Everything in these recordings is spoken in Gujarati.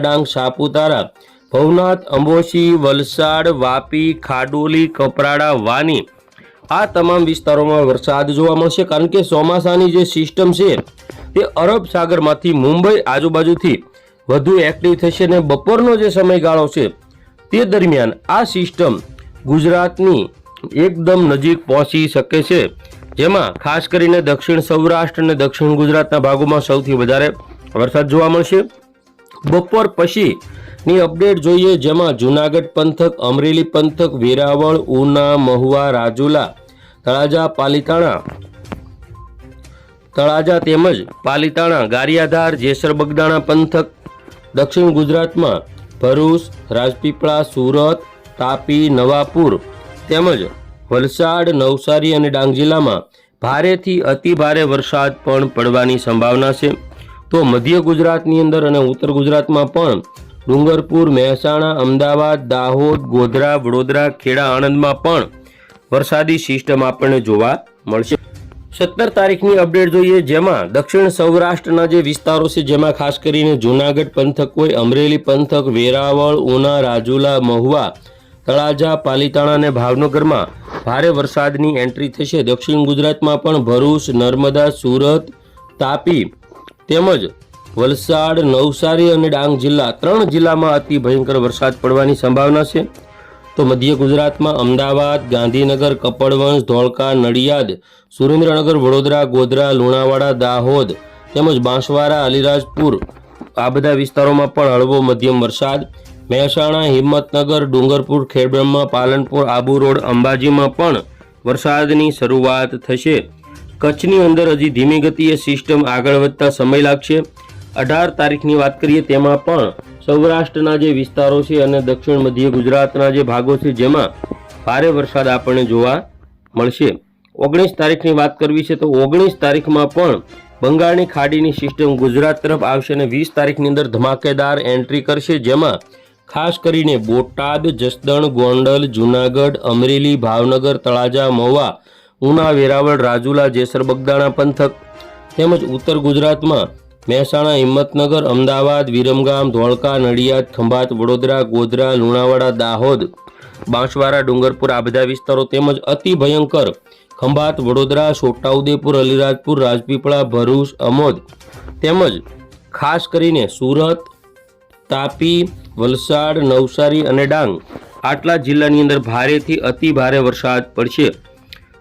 ડાંગ સાપુતારા, ભવનાથ, અંબોશી, વલસાડ, વાપી, ખાડોલી, કપરાડા, વાની. આ તમામ વિસ્તારોમાં વરસાદ જોવા મળશે કારણ કે ચોમાસાની જે સિસ્ટમ છે તે અરબ સાગરમાંથી મુંબઈ આજુબાજુથી વધુ એક્ટિવ થશે અને બપોરનો જે સમયગાળો છે તે દરમિયાન આ સિસ્ટમ ગુજરાતની એકદમ નજીક પહોંચી શકે છે. જેમાં ખાસ કરીને દક્ષિણ સૌરાષ્ટ્ર અને દક્ષિણ ગુજરાતના ભાગોમાં સૌથી વધારે વરસાદ જોવા મળશે. બપોર પછીની અપડેટ જોઈએ જેમાં જુનાગઢ પંથક, અમરેલી પંથક, વેરાવળ, ઉના, મહુવા, રાજુલા, તળાજા, પાલીતાણા, તળાજા તેમજ પાલીતાણા, ગારિયાધાર, જેસર બગદાણા પંથક, દક્ષિણ ગુજરાતમાં ભરૂચ, રાજપીપળા, સુરત, તાપી, નવાપુર તેમજ વલસાડ, નવસારી અને ડાંગ જિલ્લામાં ભારેથી અતિ ભારે વરસાદ પણ પડવાની સંભાવના છે. તો મધ્ય ગુજરાતની અંદર અને ઉત્તર ગુજરાતમાં પણ ડુંગરપુર, મહેસાણા, અમદાવાદ, દાહોદ, ગોધરા, વડોદરા, ખેડા, આણંદમાં પણ વરસાદી સિસ્ટમ આપણને જોવા મળશે. સત્તર તારીખની અપડેટ જોઈએ જેમાં દક્ષિણ સૌરાષ્ટ્રના જે વિસ્તારો છે, જેમાં ખાસ કરીને જૂનાગઢ પંથક હોય, અમરેલી પંથક, વેરાવળ, ઉના, રાજુલા, મહુવા, તળાજા, પાલીતાણા અને ભાવનગરમાં ભારે વરસાદની એન્ટ્રી થશે. દક્ષિણ ગુજરાતમાં પણ ભરૂચ, નર્મદા, સુરત, તાપી તેમજ વલસાડ, નવસારી અને ડાંગ જિલ્લા ત્રણ જિલ્લામાં અતિ ભયંકર વરસાદ પડવાની સંભાવના છે. તો મધ્ય ગુજરાતમાં અમદાવાદ, ગાંધીનગર, કપડવંશ, ધોળકા, નડિયાદ, સુરેન્દ્રનગર, વડોદરા, ગોધરા, લુણાવાડા, દાહોદ તેમજ બાંસવાડા, અલીરાજપુર આ બધા વિસ્તારોમાં પણ હળવો મધ્યમ વરસાદ. મહેસાણા, હિંમતનગર, ડુંગરપુર, ખેડબ્રહ્મા, પાલનપુર, આબુ રોડ, અંબાજીમાં પણ વરસાદની શરૂઆત થશે. કચ્છની અંદર હજી ધીમી ગતિએ સિસ્ટમ આગળ વધતા સમય લાગશે. અઢાર તારીખની વાત કરીએ તેમાં પણ સૌરાષ્ટ્રના જે વિસ્તારો છે અને દક્ષિણ મધ્ય ગુજરાતના જે ભાગો છે જેમાં ભારે વરસાદ આપણને જોવા મળશે. ઓગણીસ તારીખની વાત કરવી છે તો ઓગણીસ તારીખમાં પણ બંગાળની ખાડીની સિસ્ટમ ગુજરાત તરફ આવશે અને વીસ તારીખની અંદર ધમાકેદાર એન્ટ્રી કરશે જેમાં ખાસ કરીને બોટાદ, જસદણ, ગોંડલ, જુનાગઢ, અમરેલી, ભાવનગર, તળાજા, મહુવા ઉના વેરાવળ, રાજુલા, જેસર, બગદાણા પંથક તેમજ ઉત્તર ગુજરાતમાં મહેસાણા, હિંમતનગર, અમદાવાદ, વિરમગામ, ધોળકા, નડિયાદ, ખંભાત, વડોદરા, ગોધરા, લુણાવાડા, દાહોદ, બાંસવાડા, ડુંગરપુર આ બધા વિસ્તારો તેમજ અતિ ભયંકર ખંભાત, વડોદરા, છોટાઉદેપુર, અલીરાજપુર, રાજપીપળા, ભરૂચ, અમોદ તેમજ ખાસ કરીને સુરત, તાપી, વલસાડ, નવસારી અને ડાંગ આટલા જિલ્લાની અંદર ભારેથી અતિ ભારે વરસાદ પડશે.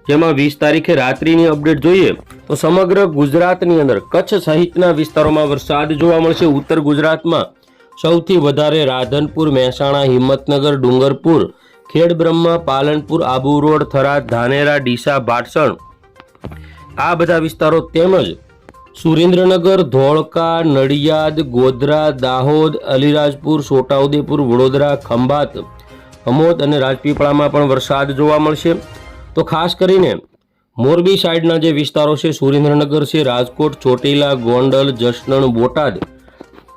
જેમાં વીસ તારીખે રાત્રિની અપડેટ જોઈએ તો સમગ્ર ગુજરાતની અંદર કચ્છ સહિતના વિસ્તારોમાં વરસાદ જોવા મળશે. ઉત્તર ગુજરાતમાં સૌથી વધારે રાધનપુર, મહેસાણા, હિંમતનગર, ડુંગરપુર, ખેડબ્રહ્મા, પાલનપુર, આબુ રોડ, થરાદ, ધાનેરા, ડીસા ભાટસણ આ બધા વિસ્તારો તેમજ સુરેન્દ્રનગર, ધોળકા, નડિયાદ, ગોધરા, દાહોદ, અલીરાજપુર, છોટાઉદેપુર, વડોદરા, ખંભાત અમોદ અને રાજપીપળામાં પણ વરસાદ જોવા મળશે. તો ખાસ કરીને મોરબી સાઈડના જે વિસ્તારો છે, સુરેન્દ્રનગર છે, રાજકોટ, ચોટીલા, ગોંડલ, જસદણ, બોટાદ,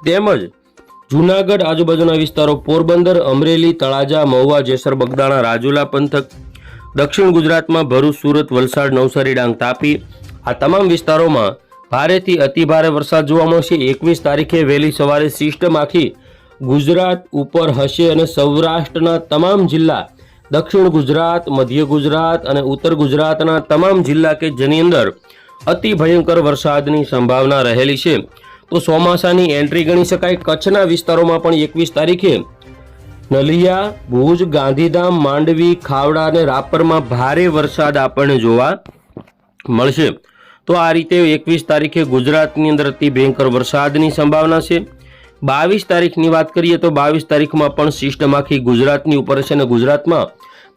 તેમજ જૂનાગઢ આજુબાજુના વિસ્તારો પોરબંદર, અમરેલી, તળાજા, મહુવા, જેસર, બગદાણા, રાજુલા પંથક, દક્ષિણ ગુજરાતમાં ભરૂચ, સુરત, વલસાડ, નવસારી, ડાંગ, તાપી આ તમામ વિસ્તારોમાં ભારેથી અતિભારે વરસાદ જોવા મળશે. એકવીસ તારીખે વહેલી સવારે સિસ્ટમ આખી ગુજરાત ઉપર હશે અને સૌરાષ્ટ્રના તમામ જિલ્લા દક્ષિણ ગુજરાત, મધ્ય ગુજરાત અને ઉત્તર ગુજરાતના તમામ જિલ્લા કે જેની અંદર અતિ ભયંકર વરસાદની સંભાવના રહેલી છે. તો ચોમાસાની એન્ટ્રી ગણી શકાય. કચ્છના વિસ્તારોમાં પણ એકવીસ તારીખે નલિયા, ભુજ, ગાંધીધામ, માંડવી, ખાવડા અને રાપરમાં ભારે વરસાદ આપણને જોવા મળશે. તો આ રીતે એકવીસ તારીખે ગુજરાતની અંદર અતિ ભયંકર વરસાદની સંભાવના છે. બાવીસ તારીખની વાત કરીએ તો બાવીસ તારીખમાં પણ સિસ્ટમ આખી ગુજરાતની ઉપર છે અને ગુજરાતમાં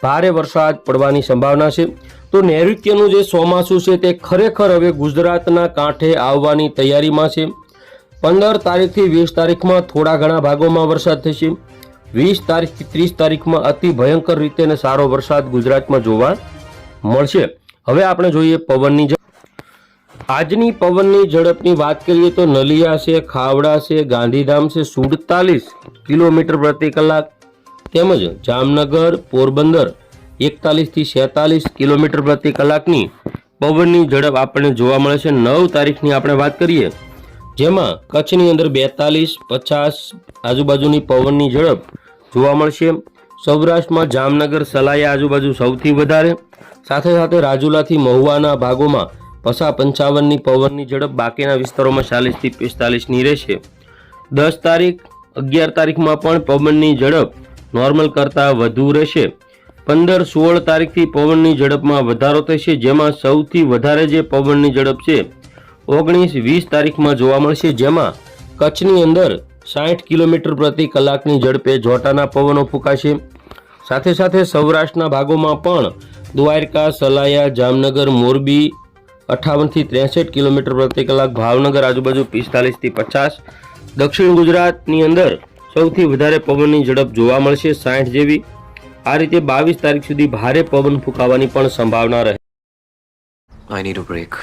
ભારે વરસાદ પડવાની સંભાવના છે. તો નૈઋત્યનું જે ચોમાસું છે તે ખરેખર હવે ગુજરાતના કાંઠે આવવાની તૈયારીમાં છે. પંદર તારીખથી વીસ તારીખમાં થોડા ઘણા ભાગોમાં વરસાદ થશે. વીસ તારીખથી ત્રીસ તારીખમાં અતિ ભયંકર રીતે અને સારો વરસાદ ગુજરાતમાં જોવા મળશે. હવે આપણે જોઈએ પવનની આજની પવનની ઝડપની વાત કરીએ તો નલિયા છે, ખાવડા છે, ગાંધીધામ છે, સુડતાલીસ કિલોમીટર પ્રતિ કલાક. તેમજ જામનગર, પોરબંદર એકતાલીસથી છેતાલીસ કિલોમીટર પ્રતિ કલાકની પવનની ઝડપ આપણને જોવા મળે છે. નવ તારીખની આપણે વાત કરીએ, જેમાં કચ્છની અંદર બેતાલીસ, પચાસ આજુબાજુની પવનની ઝડપ જોવા મળશે. સૌરાષ્ટ્રમાં જામનગર સલાયા આજુબાજુ સૌથી વધારે. સાથે સાથે રાજુલાથી મહુવાના ભાગોમાં પસા પંચાવનની પવનની ઝડપ બાકીના વિસ્તારોમાં ચાલીસથી પિસ્તાલીસની રહેશે. દસ તારીખ, અગિયાર તારીખમાં પણ પવનની ઝડપ નોર્મલ કરતાં વધુ રહેશે. પંદર, સોળ તારીખથી પવનની ઝડપમાં વધારો થશે, જેમાં સૌથી વધારે જે પવનની ઝડપ છે, ઓગણીસ, વીસ તારીખમાં જોવા મળશે, જેમાં કચ્છની અંદર સાઠ કિલોમીટર પ્રતિ કલાકની ઝડપે જોટાના પવનો ફૂંકાશે. સાથે સાથે સૌરાષ્ટ્રના ભાગોમાં પણ દ્વારકા, સલાયા, જામનગર, મોરબી અઠાવનથી ત્રેસઠ કિલોમીટર પ્રતિ કલાક ભાવનગર આજુબાજુ પિસ્તાલીસથી પચાસ. દક્ષિણ ગુજરાતની અંદર સૌથી વધારે પવનની ઝડપ જોવા મળશે સાઠ જેવી. આ રીતે બાવીસ તારીખ સુધી ભારે પવન ફૂંકાવાની પણ સંભાવના રહે. I need a break.